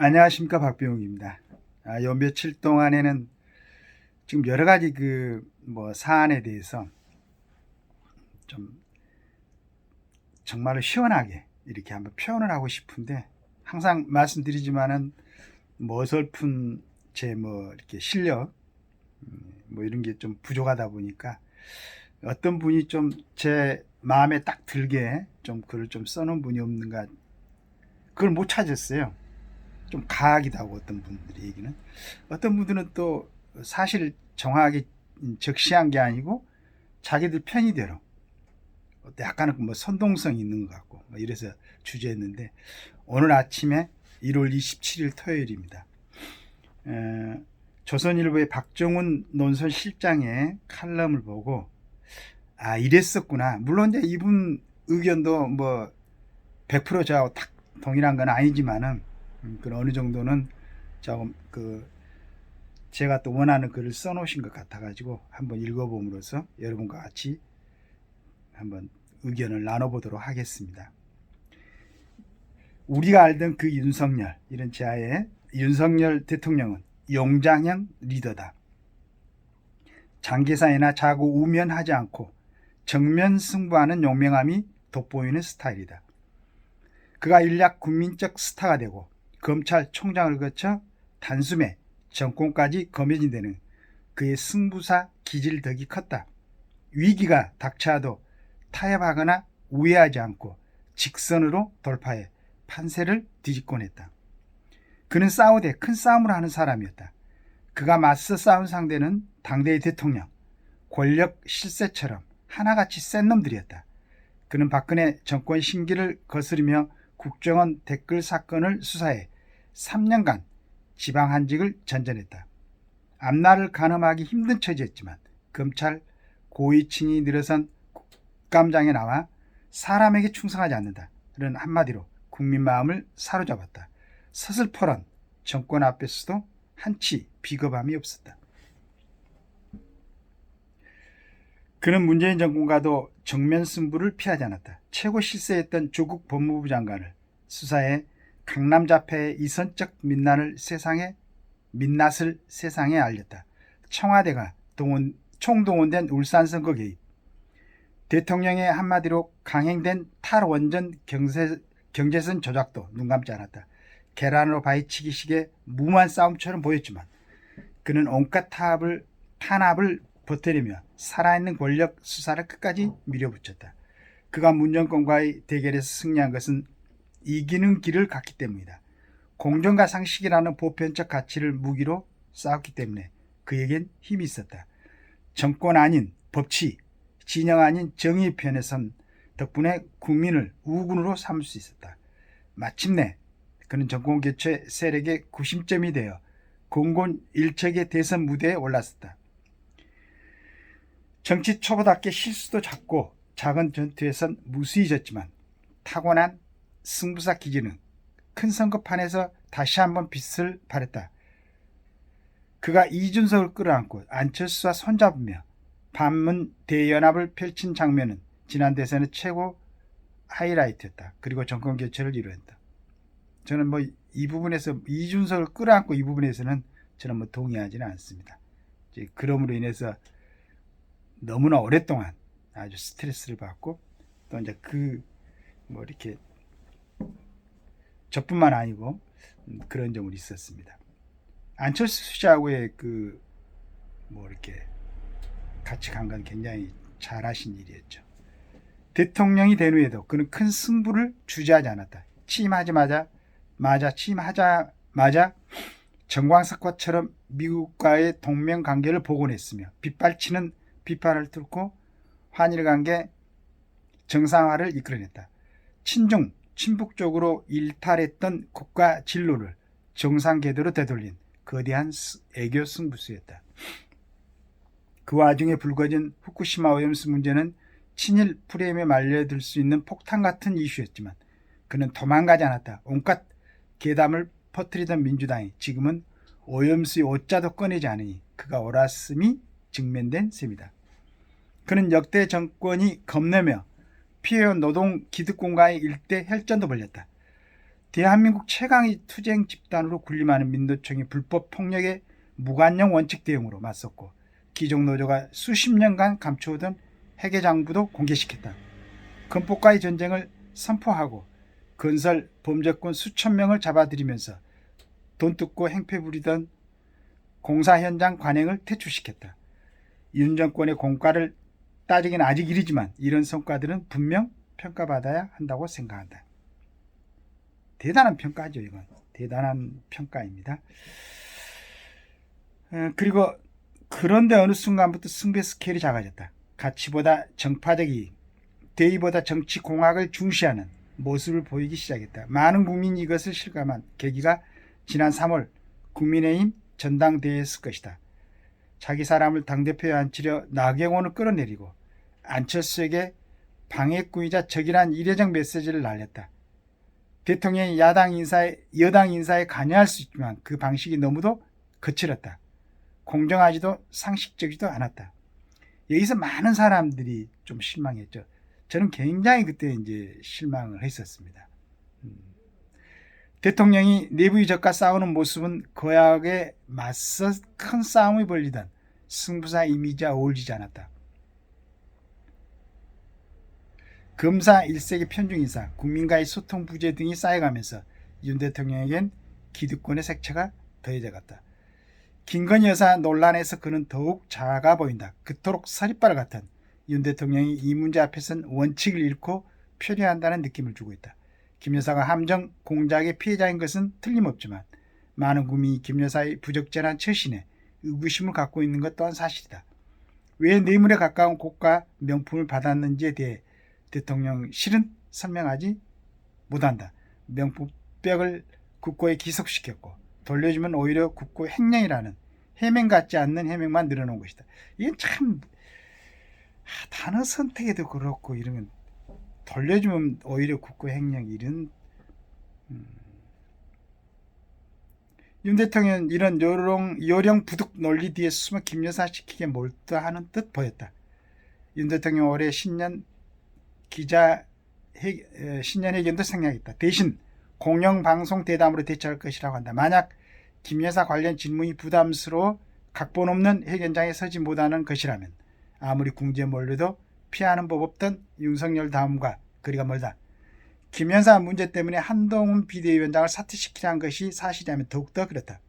안녕하십니까 박병욱입니다. 아, 요 며칠 동안에는 지금 여러 가지 그 뭐 사안에 대해서 좀 정말로 시원하게 이렇게 한번 표현을 하고 싶은데 항상 말씀드리지만은 뭐 어설픈 제 뭐 이렇게 실력 음, 뭐 이런 게 좀 부족하다 보니까 어떤 분이 좀 제 마음에 딱 들게 좀 글을 좀 써놓은 분이 없는가 그걸 못 찾았어요. 좀 가하기도 하고 어떤 분들이 얘기는 어떤 분들은 또 사실 정확하게 적시한 게 아니고 자기들 편의대로 약간은 뭐 선동성이 있는 것 같고 뭐 이래서 주제했는데 오늘 아침에 1월 27일 토요일입니다. 에, 조선일보의 박정훈 논설 실장의 칼럼을 보고 아 이랬었구나. 물론 이제 이분 의견도 뭐 100% 저하고 딱 동일한 건 아니지만은 음, 그 어느 정도는 조금 그 제가 또 원하는 글을 써놓으신 것 같아가지고 한번 읽어봄으로써 여러분과 같이 한번 의견을 나눠보도록 하겠습니다. 우리가 알던 그 윤석열 이런 제아의 윤석열 대통령은 용장형 리더다. 장기사이나 자고 우면하지 않고 정면 승부하는 용맹함이 돋보이는 스타일이다. 그가 일약 국민적 스타가 되고 검찰총장을 거쳐 단숨에 정권까지 검해진 데는 그의 승부사 기질덕이 컸다. 위기가 닥쳐도 타협하거나 우회하지 않고 직선으로 돌파해 판세를 뒤집곤 했다. 그는 싸우되 큰 싸움을 하는 사람이었다. 그가 맞서 싸운 상대는 당대의 대통령, 권력 실세처럼 하나같이 센 놈들이었다. 그는 박근혜 정권 신기를 거스르며 국정원 댓글 사건을 수사해 3년간 지방 한직을 전전했다. 앞날을 가늠하기 힘든 처지였지만 검찰 고위층이 늘어선 국감장에 나와 사람에게 충성하지 않는다. 는 한마디로 국민 마음을 사로잡았다. 서슬퍼런 정권 앞에서도 한치 비겁함이 없었다. 그는 문재인 정권과도 정면 승부를 피하지 않았다. 최고 실세했던 조국 법무부 장관을 수사해 강남 자폐의 이선적 민낯을 세상에 민낯을 세상에 알렸다. 청와대가 동원, 총동원된 울산 선거 개입. 대통령의 한마디로 강행된 탈원전 경제, 경제선 조작도 눈 감지 않았다. 계란으로 바위치기식의 무모한 싸움처럼 보였지만 그는 온갖 타압을 탄압을 버티려며 살아있는 권력 수사를 끝까지 밀어붙였다. 그가 문정권과의 대결에서 승리한 것은 이기는 길을 갔기 때문이다. 공정과 상식이라는 보편적 가치를 무기로 싸웠기 때문에 그에겐 힘이 있었다. 정권 아닌 법치, 진영 아닌 정의 편에 선 덕분에 국민을 우군으로 삼을 수 있었다. 마침내 그는 정권 교체 세력의 구심점이 되어 공곤 일척의 대선 무대에 올랐었다. 정치 초보답게 실수도 작고 작은 전투에선 무수히 졌지만 타고난 승부사 기질은 큰 선거판에서 다시 한번 빛을 발했다. 그가 이준석을 끌어안고 안철수와 손잡으며 반문 대연합을 펼친 장면은 지난 대선의 최고 하이라이트였다. 그리고 정권 교체를 이루었다. 저는 뭐 이 부분에서 이준석을 끌어안고 이 부분에서는 저는 뭐 동의하지는 않습니다. 이제 그럼으로 인해서 너무나 오랫동안 아주 스트레스를 받고 또 이제 그 뭐 이렇게 저뿐만 아니고 그런 점은 있었습니다. 안철수 씨하고의 그 뭐 이렇게 같이 간 건 굉장히 잘하신 일이었죠. 대통령이 된 후에도 그는 큰 승부를 주저하지 않았다. 취임하자마자 맞아 취임하자마자 정광석과처럼 미국과의 동맹 관계를 복원했으며 빗발치는 비판을 뚫고 한일 관계 정상화를 이끌어냈다. 친중 친북적으로 일탈했던 국가 진로를 정상 궤도로 되돌린 거대한 애교 승부수였다. 그 와중에 불거진 후쿠시마 오염수 문제는 친일 프레임에 말려들 수 있는 폭탄 같은 이슈였지만 그는 도망가지 않았다. 온갖 괴담을 퍼뜨리던 민주당이 지금은 오염수의 오자도 꺼내지 않으니 그가 옳았음이 증명된 셈이다. 그는 역대 정권이 겁내며 피해온 노동 기득권과의 일대 혈전도 벌였다. 대한민국 최강의 투쟁 집단으로 군림하는 민노총이 불법 폭력의 무관용 원칙 대응으로 맞섰고 기종 노조가 수십 년간 감춰오던 핵의 장부도 공개시켰다. 건폭과의 전쟁을 선포하고 건설 범죄권 수천 명을 잡아들이면서 돈 뜯고 행패 부리던 공사 현장 관행을 퇴출시켰다. 윤 정권의 공과를 따지기는 아직 이르지만 이런 성과들은 분명 평가받아야 한다고 생각한다. 대단한 평가죠, 이건. 대단한 평가입니다. 어, 그리고 그런데 어느 순간부터 승배 스케일이 작아졌다. 가치보다 정파적 이익, 대의보다 정치 공학을 중시하는 모습을 보이기 시작했다. 많은 국민이 이것을 실감한 계기가 지난 3월 국민의힘 전당대회였을 것이다. 자기 사람을 당대표에 앉히려 나경원을 끌어내리고 안철수에게 방해꾼이자 적이란 이례적 메시지를 날렸다. 대통령이 야당 인사에, 여당 인사에 관여할 수 있지만 그 방식이 너무도 거칠었다. 공정하지도 상식적이지도 않았다. 여기서 많은 사람들이 좀 실망했죠. 저는 굉장히 그때 이제 실망을 했었습니다. 음. 대통령이 내부 이적과 싸우는 모습은 거약에 맞서 큰 싸움이 벌리던 승부사 이미지와 어울리지 않았다. 검사 일색의 편중 인사, 국민과의 소통 부재 등이 쌓여가면서 윤 대통령에겐 기득권의 색채가 더해져 갔다. 김건희 여사 논란에서 그는 더욱 작아 보인다. 그토록 서리바를 같은 윤 대통령이 이 문제 앞에선 원칙을 잃고 표류한다는 느낌을 주고 있다. 김 여사가 함정 공작의 피해자인 것은 틀림없지만 많은 국민이 김 여사의 부적절한 처신에 의구심을 갖고 있는 것 또한 사실이다. 왜 뇌물에 가까운 고가 명품을 받았는지에 대해 대통령 실은 설명하지 못한다. 명품백을 국고에 기속시켰고 돌려주면 오히려 국고 횡령이라는 해명 같지 않는 해명만 늘어놓은 것이다. 이건 참 아, 단어 선택에도 그렇고 이러면 돌려주면 오히려 국고 횡령 이런 음. 윤 대통령 이런 요령 요령 부득 논리 뒤에 숨어 김여사 시키게 몰두하는 듯 보였다. 윤 대통령 올해 신년 기자 회, 신년 회견도 생략했다. 대신 공영방송 대담으로 대처할 것이라고 한다. 만약 김 여사 관련 질문이 부담스러워 각본 없는 회견장에 서지 못하는 것이라면 아무리 궁지에 몰려도 피하는 법 없던 윤석열 다음과 거리가 멀다. 김 여사 문제 때문에 한동훈 비대위원장을 사퇴시키려는 것이 사실이라면 더욱더 그렇다.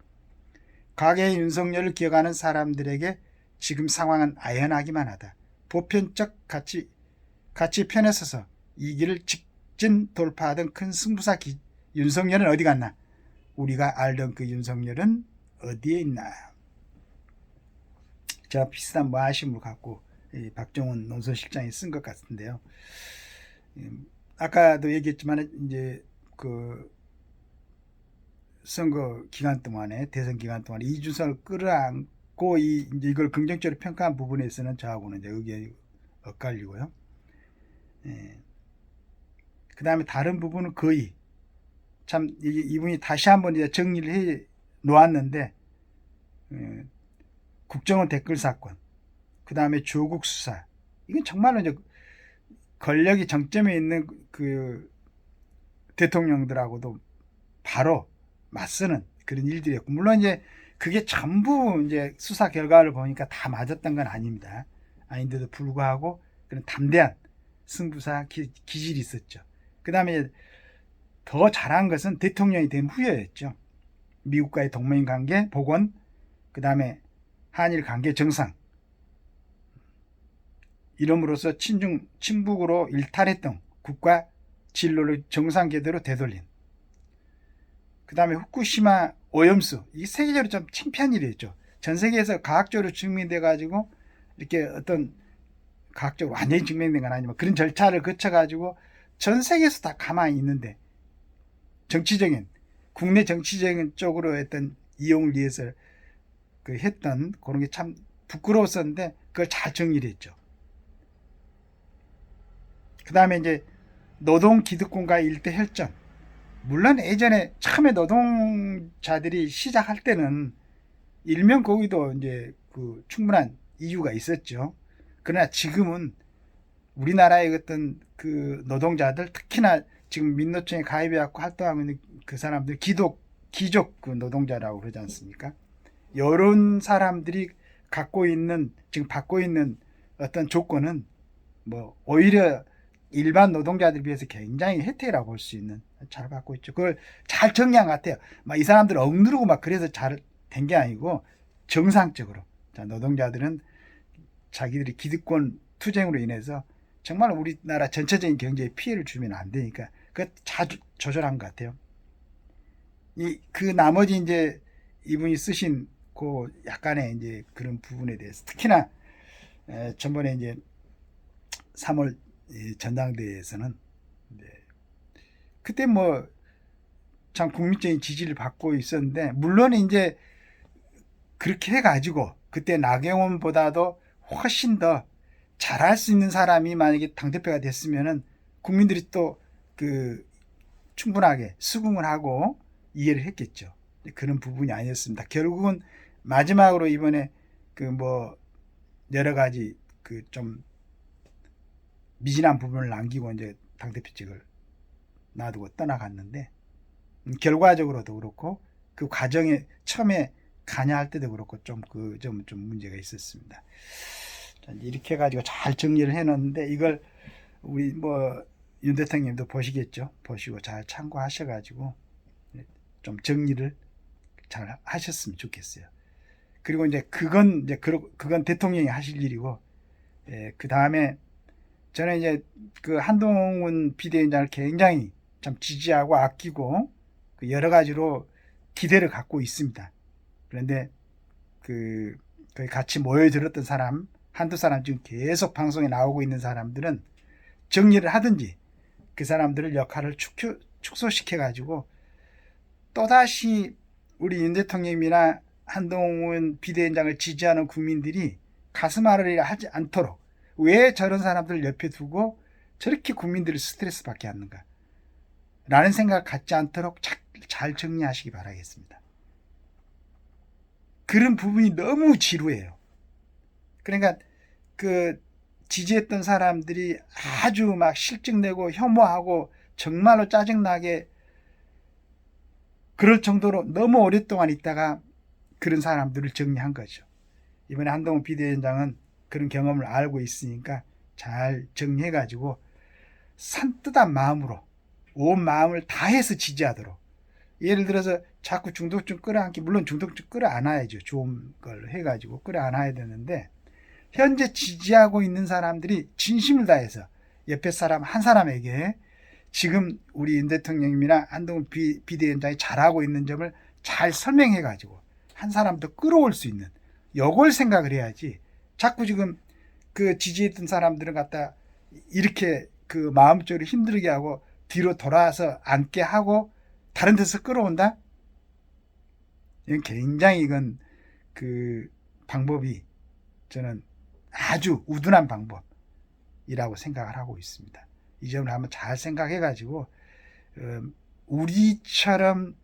과거의 윤석열을 기억하는 사람들에게 지금 상황은 아연하기만 하다. 보편적 가치 같이 편에 서서 이 길을 직진 돌파하던 큰 승부사 기, 윤석열은 어디 갔나? 우리가 알던 그 윤석열은 어디에 있나? 제가 비슷한 뭐 아쉬움을 갖고 박정훈 논설실장이 쓴 것 같은데요. 음, 아까도 얘기했지만 이제 그 선거 기간 동안에 대선 기간 동안에 이준석을 끌어안고 이 이걸 긍정적으로 평가한 부분에서는 저하고는 이제 의견이 엇갈리고요. 예. 그 다음에 다른 부분은 거의 참 이분이 다시 한번 이제 정리를 해 놓았는데 예. 국정원 댓글 사건, 그 다음에 조국 수사 이건 정말로 이제 권력이 정점에 있는 그 대통령들하고도 바로 맞서는 그런 일들이었고 물론 이제 그게 전부 이제 수사 결과를 보니까 다 맞았던 건 아닙니다. 아닌데도 불구하고 그런 담대한 승부사 기, 질이 있었죠. 그 다음에 더 잘한 것은 대통령이 된 후였죠. 미국과의 동맹 관계 복원, 그 다음에 한일 관계 정상. 이름으로써 친중, 친북으로 일탈했던 국가 진로를 정상 궤도로 되돌린. 그 다음에 후쿠시마 오염수. 이게 세계적으로 좀 창피한 일이었죠. 전 세계에서 과학적으로 증명돼 가지고 이렇게 어떤 과학적으로 완전히 증명된 건 아니지만 그런 절차를 거쳐가지고 전 세계에서 다 가만히 있는데 정치적인 국내 정치적인 쪽으로 했던 이용을 위해서 그 했던 그런 게 참 부끄러웠었는데 그걸 잘 정리를 했죠. 그 다음에 이제 노동 기득권과 일대 혈전. 물론 예전에 처음에 노동자들이 시작할 때는 일명 거기도 이제 그 충분한 이유가 있었죠. 그러나 지금은 우리나라의 어떤 그 노동자들 특히나 지금 민노총에 가입해갖고 활동하고 있는 그 사람들 기독 기족 그 노동자라고 그러지 않습니까? 이런 사람들이 갖고 있는 지금 받고 있는 어떤 조건은 뭐 오히려 일반 노동자들에 비해서 굉장히 혜택이라고 볼 수 있는 잘 받고 있죠. 그걸 잘 정리한 것 같아요. 막 이 사람들 억누르고 막 그래서 잘 된 게 아니고 정상적으로 자 노동자들은 자기들이 기득권 투쟁으로 인해서 정말 우리나라 전체적인 경제에 피해를 주면 안 되니까 그 자주 조절한 것 같아요. 이 그 나머지 이제 이분이 쓰신 그 약간의 이제 그런 부분에 대해서 특히나 에, 전번에 이제 3월 이 전당대회에서는 네, 그때 뭐 참 국민적인 지지를 받고 있었는데 물론 이제 그렇게 해가지고 그때 나경원보다도 훨씬 더 잘할 수 있는 사람이 만약에 당대표가 됐으면은 국민들이 또 그 충분하게 수긍을 하고 이해를 했겠죠. 그런 부분이 아니었습니다. 결국은 마지막으로 이번에 그 뭐 여러 가지 그 좀 미진한 부분을 남기고 이제 당대표직을 놔두고 떠나갔는데 음, 결과적으로도 그렇고 그 과정에 처음에 가냐할 때도 그렇고 좀그점좀 문제가 있었습니다. 이렇게 해가지고 잘 정리를 해놓는데 이걸 우리 뭐 윤 대통령님도 보시겠죠. 보시고 잘 참고하셔가지고 좀 정리를 잘 하셨으면 좋겠어요. 그리고 이제 그건 이제 그 그건 대통령이 하실 일이고 예, 그 다음에 저는 이제 그 한동훈 비대위원장을 굉장히 참 지지하고 아끼고 그 여러 가지로 기대를 갖고 있습니다. 그런데 그 거기 같이 모여들었던 사람 한두 사람 지금 계속 방송에 나오고 있는 사람들은 정리를 하든지 그 사람들을 역할을 축소, 축소시켜 가지고 또다시 우리 윤 대통령이나 한동훈 비대위원장을 지지하는 국민들이 가슴 앓으려 하지 않도록 왜 저런 사람들을 옆에 두고 저렇게 국민들을 스트레스 받게 하는가 라는 생각 갖지 않도록 잘 정리하시기 바라겠습니다. 그런 부분이 너무 지루해요. 그러니까 그 지지했던 사람들이 아주 막 실증내고 혐오하고 정말로 짜증나게 그럴 정도로 너무 오랫동안 있다가 그런 사람들을 정리한 거죠. 이번에 한동훈 비대위원장은 그런 경험을 알고 있으니까 잘 정리해가지고 산뜻한 마음으로 온 마음을 다해서 지지하도록 예를 들어서 자꾸 중독증 끌어안기 물론 중독증 끌어안아야죠 좋은 걸 해가지고 끌어안아야 되는데 현재 지지하고 있는 사람들이 진심을 다해서 옆에 사람 한 사람에게 지금 우리 윤 대통령님이나 한동훈 비, 비대위원장이 잘하고 있는 점을 잘 설명해 가지고 한 사람 더 끌어올 수 있는 요걸 생각을 해야지 자꾸 지금 그 지지했던 사람들은 갖다 이렇게 그 마음적으로 힘들게 하고 뒤로 돌아서 앉게 하고 다른 데서 끌어온다? 이건 굉장히 이건 그 방법이 저는 아주 우둔한 방법이라고 생각을 하고 있습니다. 이 점을 한번 잘 생각해 가지고 어, 우리처럼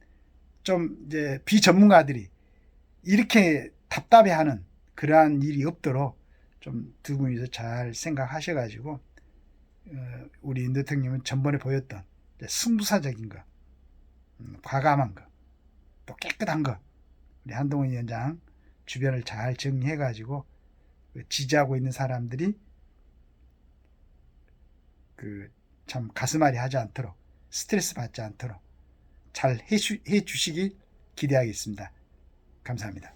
좀 이제 비전문가들이 이렇게 답답해하는 그러한 일이 없도록 좀 두 분이서 잘 생각하셔 가지고 어, 우리 윤 대통령은 전번에 보였던 승부사적인 거, 음, 과감한 거, 또 깨끗한 거, 우리 한동훈 위원장 주변을 잘 정리해 가지고 그 지지하고 있는 사람들이 그 참 가슴앓이 하지 않도록 스트레스 받지 않도록 잘 해주, 해주시길 기대하겠습니다. 감사합니다.